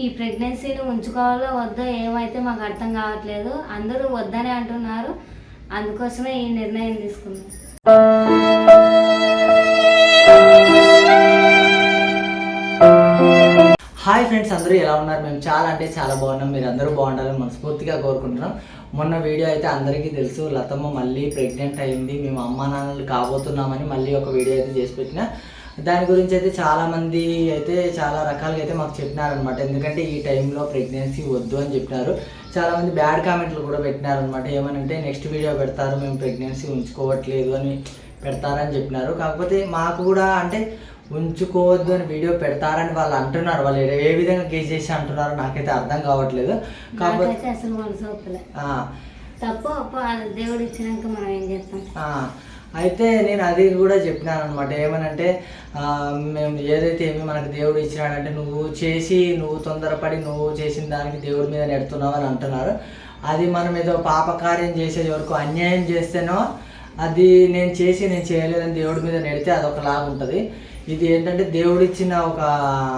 ఈ ప్రెగ్నెన్సీని ఉంచుకోవాలో వద్దో ఏమైతే మాకు అర్థం కావట్లేదు అందరూ వద్దనే అంటున్నారు. అందుకోసమే ఈ నిర్ణయం తీసుకున్నాం. హాయ్ ఫ్రెండ్స్ అందరూ ఎలా ఉన్నారు? మేము చాలా అంటే చాలా బాగున్నాం. మీరు అందరూ బాగుండాలని మనస్ఫూర్తిగా కోరుకుంటున్నాం. మొన్న వీడియో అయితే అందరికీ తెలుసు. లతమ్మ మళ్ళీ ప్రెగ్నెంట్ అయింది. మేము అమ్మా నాన్నలు కాబోతున్నామని మళ్ళీ ఒక వీడియో అయితే చేసి పెట్టిన. దాని గురించి అయితే చాలా మంది అయితే చాలా రకాలుగా అయితే మాకు చెప్పినారనమాట ఎందుకంటే ఈ టైంలో ప్రెగ్నెన్సీ వద్దు అని చెప్పినారు. చాలా మంది బ్యాడ్ కామెంట్లు కూడా పెట్టినారనమాట ఏమనంటే నెక్స్ట్ వీడియో పెడతారు మేము ప్రెగ్నెన్సీ ఉంచుకోవట్లేదు అని పెడతారని చెప్పినారు. కాకపోతే మాకు కూడా అంటే ఉంచుకోవద్దు అని వీడియో పెడతారని వాళ్ళు అంటున్నారు. వాళ్ళు ఏ విధంగా గేజ్ చేసి అంటున్నారో నాకైతే అర్థం కావట్లేదు. కాకపోతే తప్పు దేవుడు ఇచ్చినాక మనం ఏం చేస్తాం? అయితే నేను అది కూడా చెప్పినాను అనమాట ఏమనంటే మేము ఏదైతే ఏమి మనకు దేవుడు ఇచ్చినాడంటే నువ్వు చేసి నువ్వు తొందరపడి నువ్వు చేసిన దానికి దేవుడి మీద నెడుతున్నావు అని అంటున్నారు. అది మనం ఏదో పాపకార్యం చేసేది వరకు అన్యాయం చేస్తేనో అది నేను చేసి నేను చేయలేదని దేవుడి మీద నెడితే అదొకలాగా ఉంటుంది. ఇది ఏంటంటే దేవుడు ఇచ్చిన ఒక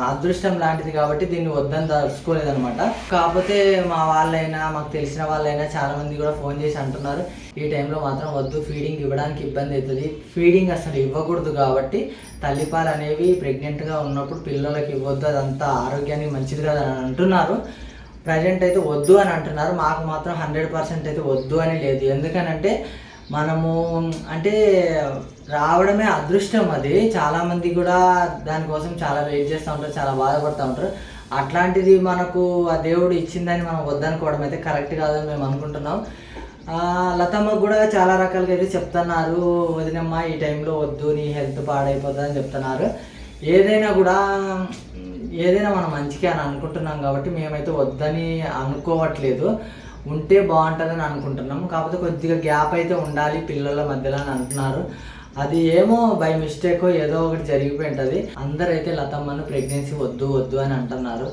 అదృష్టం లాంటిది కాబట్టి దీన్ని వద్దని తలుచుకోలేదనమాట కాకపోతే మా వాళ్ళైనా మాకు తెలిసిన వాళ్ళైనా చాలా మంది కూడా ఫోన్ చేసి అంటున్నారు ఈ టైంలో మాత్రం వద్దు ఫీడింగ్ ఇవ్వడానికి ఇబ్బంది అవుతుంది. ఫీడింగ్ అసలు ఇవ్వకూడదు కాబట్టి తల్లిపాలు అనేవి ప్రెగ్నెంట్గా ఉన్నప్పుడు పిల్లలకి ఇవ్వద్దు అదంతా ఆరోగ్యానికి మంచిది కదా అని అంటున్నారు. ప్రజెంట్ అయితే వద్దు అని అంటున్నారు మాకు మాత్రం హండ్రెడ్ పర్సెంట్ అయితే వద్దు అని లేదు. ఎందుకనంటే మనము అంటే రావడమే అదృష్టం అది. చాలామంది కూడా దానికోసం చాలా వెయిట్ చేస్తూ ఉంటారు చాలా బాధపడుతూ ఉంటారు. అట్లాంటిది మనకు ఆ దేవుడు ఇచ్చిందని మనం వద్దనుకోవడం అయితే కరెక్ట్ కాదని మేము అనుకుంటున్నాం. లతమ్మ లతమ్మకు కూడా చాలా రకాలుగా అయితే చెప్తున్నారు వదినమ్మ ఈ టైంలో వద్దు నీ హెల్త్ పాడైపోతుంది అని చెప్తున్నారు. ఏదైనా కూడా ఏదైనా మనం మంచిగా అని అనుకుంటున్నాం కాబట్టి మేమైతే వద్దని అనుకోవట్లేదు. ఉంటే బాగుంటుందని అనుకుంటున్నాం. కాకపోతే కొద్దిగా గ్యాప్ అయితే ఉండాలి పిల్లల మధ్యలో అని అంటున్నారు. అది ఏమో బై మిస్టేక్ ఏదో ఒకటి జరిగిపోయి ఉంటుంది అందరైతే లతమ్మను ప్రెగ్నెన్సీ వద్దు వద్దు అని అంటున్నారు.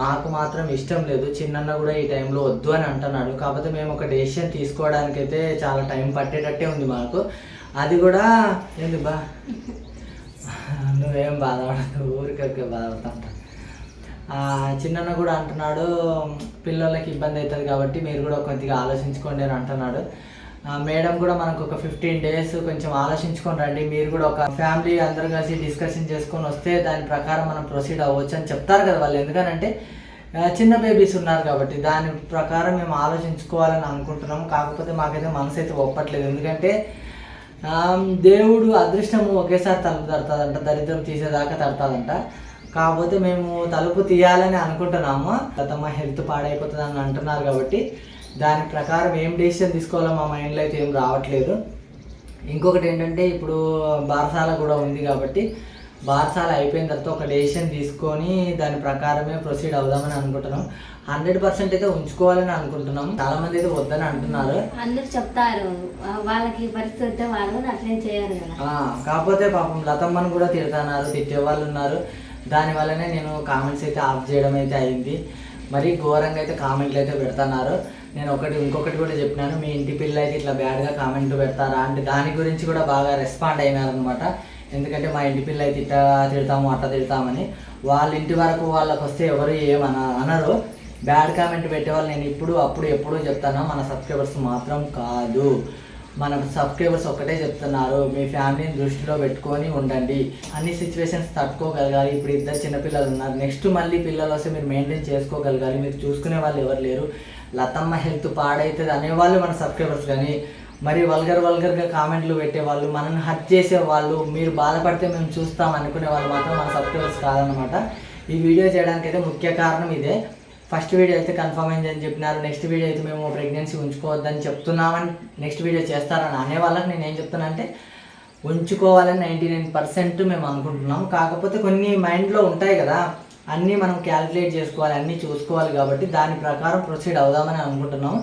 మాకు మాత్రం ఇష్టం లేదు. చిన్నన్న కూడా ఈ టైంలో వద్దు అని అంటున్నాడు. కాకపోతే మేము ఒక డెసిషన్ తీసుకోవడానికైతే చాలా టైం పట్టేటట్టే ఉంది మాకు. అది కూడా ఏంది బా? నువ్వేం బాధపడదు ఊరికే బాధపడతా. చిన్నన్న కూడా అంటున్నాడు పిల్లలకి ఇబ్బంది అవుతుంది కాబట్టి మీరు కూడా కొద్దిగా ఆలోచించుకోండి అని అంటున్నాడు. మేడం కూడా మనకు ఒక ఫిఫ్టీన్ డేస్ కొంచెం ఆలోచించుకొని రండి. మీరు కూడా ఒక ఫ్యామిలీ అందరు కలిసి డిస్కషన్ చేసుకొని వస్తే దాని ప్రకారం మనం ప్రొసీడ్ అవ్వచ్చు అని చెప్తారు కదా వాళ్ళు. ఎందుకనంటే చిన్న బేబీస్ ఉన్నారు కాబట్టి దాని ప్రకారం మేము ఆలోచించుకోవాలని అనుకుంటున్నాం. కాకపోతే మాకైతే మనసు అయితే ఒప్పట్లేదు. ఎందుకంటే దేవుడు అదృష్టము ఒకేసారి తలుపు తడతాదంట దరిద్రం తీసేదాకా తడతాదంట. కాకపోతే మేము తలుపు తీయాలని అనుకుంటున్నాము. గతమ్మ హెల్త్ పాడైపోతుంది అని అంటున్నారు కాబట్టి దాని ప్రకారం ఏం డెసిషన్ తీసుకోవాలో మా మైండ్లో అయితే ఏం రావట్లేదు. ఇంకొకటి ఏంటంటే ఇప్పుడు బారసాల కూడా ఉంది కాబట్టి బారసాల అయిపోయిన తర్వాత ఒక డెసిషన్ తీసుకొని దాని ప్రకారమే ప్రొసీడ్ అవుదామని అనుకుంటున్నాం. హండ్రెడ్ పర్సెంట్ అయితే ఉంచుకోవాలని అనుకుంటున్నాం. చాలా మంది అయితే వద్దని అంటున్నారు. అందరూ చెప్తారు. వాళ్ళకి పరిస్థితి వాళ్ళు అట్లేం చేయరు కాకపోతే పాపం లతమ్మను కూడా తిడుతున్నారు తిట్టే వాళ్ళు ఉన్నారు. దాని వల్లనే నేను కామెంట్స్ అయితే ఆఫ్ చేయడం అయితే అయింది. మరీ ఘోరంగా అయితే కామెంట్లు అయితే పెడుతున్నారు. నేను ఒకటి ఇంకొకటి కూడా చెప్పినాను. మీ ఇంటి పిల్లలకి ఇట్లా బ్యాడ్గా కామెంట్ పెడతారా? అంటే దాని గురించి కూడా బాగా రెస్పాండ్ అయినారనమాట ఎందుకంటే మా ఇంటి పిల్ల అయితే ఇట్లా తిడతాము అట్ట తిడతామని. వాళ్ళ ఇంటి వరకు వాళ్ళకి వస్తే ఎవరు ఏమన అనరు. బ్యాడ్ కామెంట్ పెట్టేవాళ్ళు నేను ఇప్పుడు అప్పుడు ఎప్పుడూ చెప్తాను. మన సబ్స్క్రైబర్స్ మాత్రం కాదు. మన సబ్స్క్రైబర్స్ ఒక్కటే చెప్తున్నారు. మీ ఫ్యామిలీని దృష్టిలో పెట్టుకొని ఉండండి. అన్ని సిచ్యువేషన్స్ తట్టుకోగలగాలి. ఇప్పుడు ఇద్దరు చిన్నపిల్లలు ఉన్నారు. నెక్స్ట్ మళ్ళీ పిల్లలు వస్తే మీరు మెయింటైన్ చేసుకోగలగాలి. మీరు చూసుకునే వాళ్ళు ఎవరు లేరు. లతమ్మ హెల్త్ పాడైతుంది అనేవాళ్ళు మన సబ్స్క్రైబర్స్ కానీ మరి వల్గర్ వల్గర్గా కామెంట్లు పెట్టేవాళ్ళు మనల్ని హత్య చేసే వాళ్ళు మీరు బాధపడితే మేము చూస్తాం అనుకునే వాళ్ళు మాత్రం మన సబ్స్క్రైబర్స్ కాదనమాట ఈ వీడియో చేయడానికి అయితే ముఖ్య కారణం ఇదే. ఫస్ట్ వీడియో అయితే కన్ఫర్మ్ అయింది అని చెప్పినారు. నెక్స్ట్ వీడియో అయితే మేము ప్రెగ్నెన్సీ ఉంచుకోవద్దని చెప్తున్నామని నెక్స్ట్ వీడియో చేస్తారని అనే వాళ్ళకి నేను ఏం చెప్తానంటే ఉంచుకోవాలని నైంటీ నైన్ పర్సెంట్ మేము అనుకుంటున్నాం. కాకపోతే కొన్ని మైండ్లో ఉంటాయి కదా అన్నీ మనం క్యాలిక్యులేట్ చేసుకోవాలి అన్నీ చూసుకోవాలి కాబట్టి దాని ప్రకారం ప్రొసీడ్ అవుదామని అనుకుంటున్నాం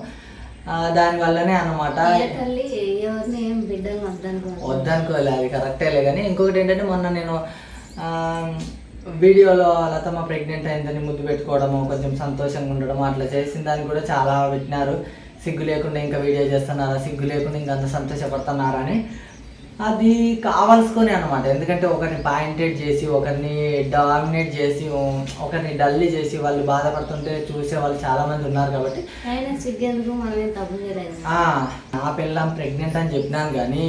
ఆ, దానివల్లనే అన్నమాట. ఏ తల్లి ఎవరిని ఏం బిడ్డలు వద్దనుకో. వద్దనుకోలే అది కరెక్టేలే కానీ ఇంకొకటి ఏంటంటే మొన్న నేను వీడియోలో లతమ్మ ప్రెగ్నెంట్ అయిందని ముద్దు పెట్టుకోవడము కొంచెం సంతోషంగా ఉండడం అట్లా చేసిన దానికి కూడా చాలా పెట్టినారు. సిగ్గు లేకుండా ఇంకా వీడియో చేస్తున్నారా సిగ్గు లేకుండా ఇంకా అంత సంతోషపడుతున్నారా అని. అది కావాల్సుకొని అనమాట ఎందుకంటే ఒకరిని పాయింటెడ్ చేసి ఒకరిని డామినేట్ చేసి ఒకరిని డల్లి చేసి వాళ్ళు బాధపడుతుంటే చూసే వాళ్ళు చాలా మంది ఉన్నారు కాబట్టి నా పిల్లం ప్రెగ్నెంట్ అని చెప్పినాను కానీ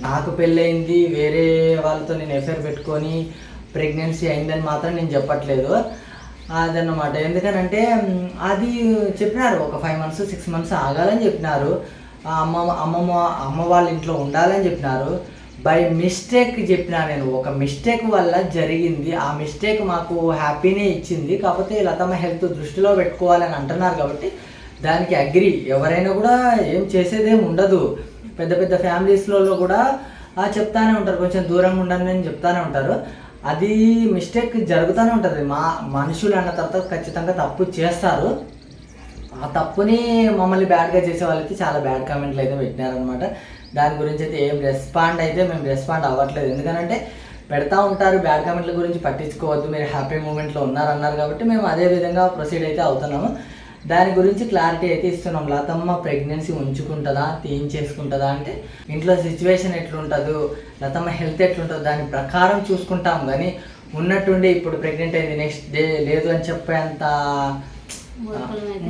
నాకు పెళ్ళయింది వేరే వాళ్ళతో నేను ఎఫైర్ పెట్టుకొని ప్రెగ్నెన్సీ అయిందని మాత్రం నేను చెప్పట్లేదు. అదన్నమాట. ఎందుకనంటే అది చెప్పినారు ఒక ఫైవ్ మంత్స్ సిక్స్ మంత్స్ ఆగాలని చెప్పినారు. అమ్మ అమ్మమ్మ అమ్మ వాళ్ళ ఇంట్లో ఉండాలని చెప్పినారు. బై మిస్టేక్ చెప్పినా నేను ఒక మిస్టేక్ వల్ల జరిగింది. ఆ మిస్టేక్ మాకు హ్యాపీనే ఇచ్చింది. కాకపోతే లతమ్మ హెల్త్ దృష్టిలో పెట్టుకోవాలని అంటున్నారు కాబట్టి దానికి అగ్రి ఎవరైనా కూడా ఏం చేసేదేం ఉండదు. పెద్ద పెద్ద ఫ్యామిలీస్లలో కూడా ఆ, చెప్తానే ఉంటారు. కొంచెం దూరంగా ఉండండి అని చెప్తానే ఉంటారు. అది మిస్టేక్ జరుగుతూనే ఉంటుంది. మా మనుషులు అన్న తర్వాత ఖచ్చితంగా తప్పు చేస్తారు. ఆ తప్పుని మమ్మల్ని బ్యాడ్గా చేసే వాళ్ళకి చాలా బ్యాడ్ కామెంట్లు అయితే పెట్టినారనమాట దాని గురించి అయితే ఏం రెస్పాండ్ అయితే మేము రెస్పాండ్ అవ్వట్లేదు. ఎందుకంటే పెడతా ఉంటారు బ్యాడ్ కామెంట్ల గురించి పట్టించుకోవద్దు. మీరు హ్యాపీ మూమెంట్లో ఉన్నారన్నారు కాబట్టి మేము అదే విధంగా ప్రొసీడ్ అయితే అవుతున్నాము. దాని గురించి క్లారిటీ అయితే ఇస్తున్నాం. లతమ్మ ప్రెగ్నెన్సీ ఉంచుకుంటుందా? తీయించేసుకుంటుందా అంటే ఇంట్లో సిచ్యువేషన్ ఎట్లుంటుందో? లతమ్మ హెల్త్ ఎట్లుంటుందో? దాని ప్రకారం చూసుకుంటాం. కానీ ఉన్నట్టుండి ఇప్పుడు ప్రెగ్నెంట్ అయింది. నెక్స్ట్ డే లేదు అని చెప్పేంత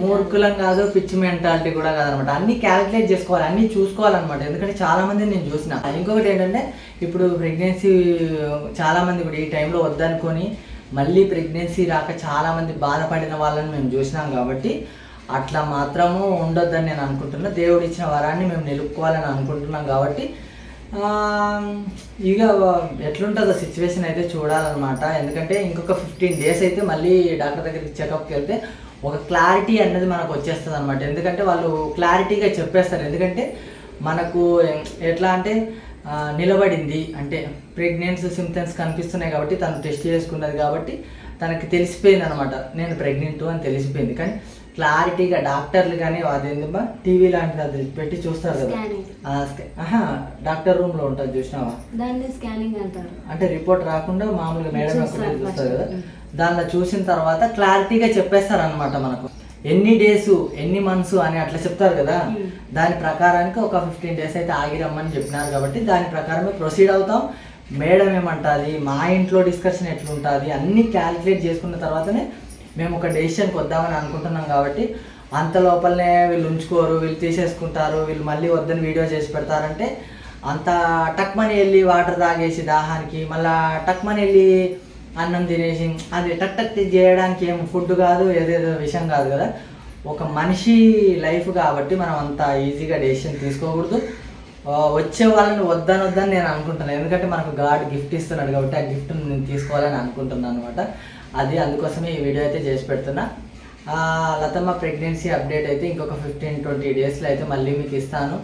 మూర్ఖులం కాదు పిచ్చి మెంటాలిటీ కూడా కాదనమాట. అన్ని క్యాలిక్యులేట్ చేసుకోవాలి అన్ని చూసుకోవాలన్నమాట. ఎందుకంటే చాలా మంది నేను చూసిన. ఇంకొకటి ఏంటంటే ఇప్పుడు ప్రెగ్నెన్సీ చాలా మంది కూడా ఈ టైంలో వద్దనుకొని మళ్ళీ ప్రెగ్నెన్సీ రాక చాలా మంది బాధపడిన వాళ్ళని మేము చూసినాం కాబట్టి అట్లా మాత్రము ఉండొద్దని నేను అనుకుంటున్నా. దేవుడు ఇచ్చిన వరాన్ని మేము నిలుపుకోవాలని అనుకుంటున్నాం కాబట్టి ఇక ఎట్లుంటుందో సిచ్యువేషన్ అయితే చూడాలన్నమాట. ఎందుకంటే ఇంకొక ఫిఫ్టీన్ డేస్ అయితే మళ్ళీ డాక్టర్ దగ్గరికి చెకప్కి వెళ్తే ఒక క్లారిటీ అన్నది మనకు వచ్చేస్తుంది అనమాట ఎందుకంటే వాళ్ళు క్లారిటీగా చెప్పేస్తారు. ఎందుకంటే మనకు ఎట్లా అంటే నిలబడింది. అంటే ప్రెగ్నెన్సీ సిమ్టమ్స్ కనిపిస్తున్నాయి కాబట్టి తను టెస్ట్ చేసుకున్నది కాబట్టి తనకి తెలిసిపోయింది అనమాట నేను ప్రెగ్నెంట్ అని తెలిసిపోయింది. కానీ క్లారిటీగా డాక్టర్లు కానీ అదేందమ్మా టీవీ లాంటిది అది పెట్టి చూస్తారు కదా. డాక్టర్ రూమ్లో ఉంటుంది చూసినావా? అంటే రిపోర్ట్ రాకుండా మామూలుగా మేడం చూస్తారు కదా. దానిలో చూసిన తర్వాత క్లారిటీగా చెప్పేస్తారు అనమాట మనకు. ఎన్ని డేస్ ఎన్ని మంత్స్ అని అట్లా చెప్తారు కదా. దాని ప్రకారానికి ఒక ఫిఫ్టీన్ డేస్ అయితే ఆగి రమ్మని చెప్పినారు కాబట్టి దాని ప్రకారమే ప్రొసీడ్ అవుతాం. మేడం ఏమంటుంది? మా ఇంట్లో డిస్కషన్ ఎట్లుంటుంది? అన్ని క్యాలిక్యులేట్ చేసుకున్న తర్వాతనే మేము ఒక డెసిషన్కి వద్దామని అనుకుంటున్నాం కాబట్టి అంత లోపలనే వీళ్ళు ఉంచుకోరు వీళ్ళు తీసేసుకుంటారు వీళ్ళు మళ్ళీ వద్దని వీడియో చేసి పెడతారంటే అంత టక్మని వెళ్ళి వాటర్ తాగేసి దాహానికి మళ్ళా టక్మని వెళ్ళి అన్నం తినేసి అది టక్ చేయడానికి ఏం ఫుడ్ కాదు ఏదేదో విషయం కాదు కదా. ఒక మనిషి లైఫ్ కాబట్టి మనం అంత ఈజీగా డెసిషన్ తీసుకోకూడదు. వచ్చే వాళ్ళని వద్దని వద్దని నేను అనుకుంటున్నాను. ఎందుకంటే మనకు గాడ్ గిఫ్ట్ ఇస్తున్నాడు కాబట్టి ఆ గిఫ్ట్ నేను తీసుకోవాలని అనుకుంటున్నాను అనమాట అది అందుకోసమే ఈ వీడియో అయితే చేసి పెడుతున్నా. లతమ్మ ప్రెగ్నెన్సీ అప్డేట్ అయితే ఇంకొక ఫిఫ్టీన్ ట్వంటీ డేస్లో అయితే మళ్ళీ మీకు ఇస్తాను.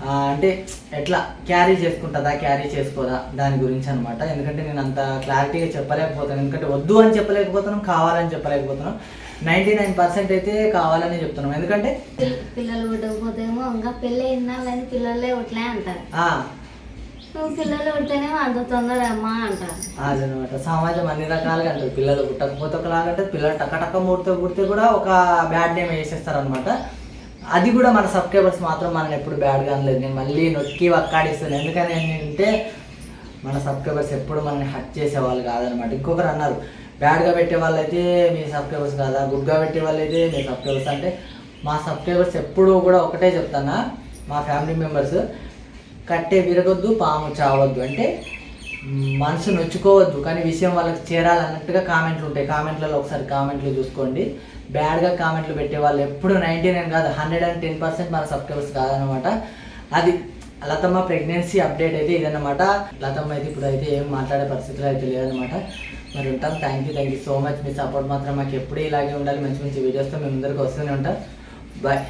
అంటే ఎట్లా క్యారీ చేసుకుంటుందా క్యారీ చేసుకోదా దాని గురించి అనమాట ఎందుకంటే నేను అంత క్లారిటీగా చెప్పలేకపోతాను. ఎందుకంటే వద్దు అని చెప్పలేకపోతున్నాం కావాలని చెప్పలేకపోతున్నాం. నైంటీ నైన్ పర్సెంట్ అయితే కావాలని చెప్తున్నాం. ఎందుకంటే పిల్ల- పిల్లలు పుట్టకపోతేమో ఇంకా పెళ్ళి కానీ పిల్లలే ఉట్లే అంటారు. పిల్లలు పుడితేనేమో అంత తొందర అమ్మా అంటారు. అదనమాట సమాజం అన్ని రకాలుగా అంటారు. పిల్లలు పుట్టకపోతే ఒకలాగా అంటే పిల్లలు టకటక మూడితే పుడితే కూడా ఒక బ్యాడ్ నేమ్ వేసేస్తారనమాట అది కూడా మన సబ్స్క్రైబర్స్ మాత్రం మనం ఎప్పుడు బ్యాడ్గా అనలేదు. నేను మళ్ళీ నొక్కి వక్కాడిస్తాను. ఎందుకని ఏంటంటే మన సబ్స్క్రైబర్స్ ఎప్పుడు మనల్ని హట్ చేసే వాళ్ళు కాదనమాట. ఇంకొకరు అన్నారు బ్యాడ్గా పెట్టే వాళ్ళు అయితే మీ సబ్స్క్రైబర్స్ కాదా? గుడ్గా పెట్టే వాళ్ళు అయితే మీ సబ్స్క్రైబర్స్. అంటే మా సబ్స్క్రైబర్స్ ఎప్పుడూ కూడా ఒకటే చెప్తానా మా ఫ్యామిలీ మెంబర్స్ కట్టే విరగొద్దు పాము చావద్దు. అంటే మనసు నొచ్చుకోవద్దు కానీ విషయం వాళ్ళకి చేరాలన్నట్టుగా కామెంట్లు ఉంటాయి. కామెంట్లలో ఒకసారి కామెంట్లు చూసుకోండి. బ్యాడ్గా కామెంట్లు పెట్టే వాళ్ళు ఎప్పుడు నైంటీ నైన్ కాదు హండ్రెడ్ అండ్ టెన్ పర్సెంట్ మన సబ్స్క్రైబర్స్ కాదనమాట అది లతమ్మ ప్రెగ్నెన్సీ అప్డేట్ అయితే ఇదన్నమాట. లతమ్మ అయితే ఇప్పుడు అయితే ఏం మాట్లాడే పరిస్థితులు అయితే లేదనమాట మరి ఉంటాం. Thank you thank you so much me support మాత్రం మాకు ఎప్పుడూ ఇలాగే ఉండాలి. మంచి మంచి వీడియోస్తో మేము ముందరికి వస్తూనే ఉంటాం. బాయ్